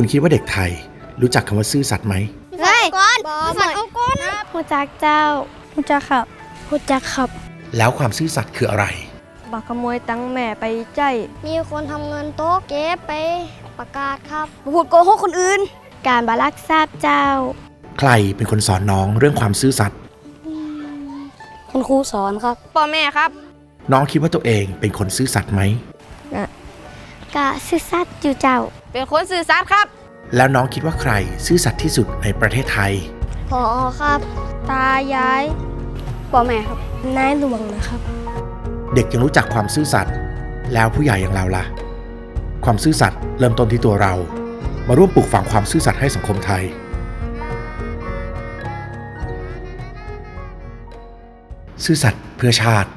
คุณคิดว่าเด็กไทย รู้จักคำว่าซื่อสัตย์ไหมเฮ้ยก้อนบอสัตว์เอาก้อนผู้จักเจ้าผู้จักครับผู้จักครับ แล้วความซื่อสัตย์คืออะไร บักขโมยตังค์แม่ไปใจ มีคนทำเงินโต๊ะเก็บไปประกาศครับพูดโกหกคนอื่น การบารักทราบเจ้า ใครเป็นคนสอนน้องเรื่องความซื่อสัตย์คุณครูสอนครับพ่อแม่ครับ น้องคิดว่าตัวเองเป็นคนซื่อสัตย์ไหม กะซื่อสัตย์อยู่เจ้า เป็นคนสื่อสารครับ แล้วน้องคิดว่าใครซื่อสัตย์ที่สุดในประเทศไทย พอครับ ตายายพ่อแม่ครับ นายหลวงนะครับ เด็กยังรู้จักความซื่อสัตย์แล้วผู้ใหญ่อย่างเราล่ะ ความซื่อสัตย์เริ่มต้นที่ตัวเรา มาร่วมปลูกฝังความซื่อสัตย์ให้สังคมไทย ซื่อสัตย์เพื่อชาติ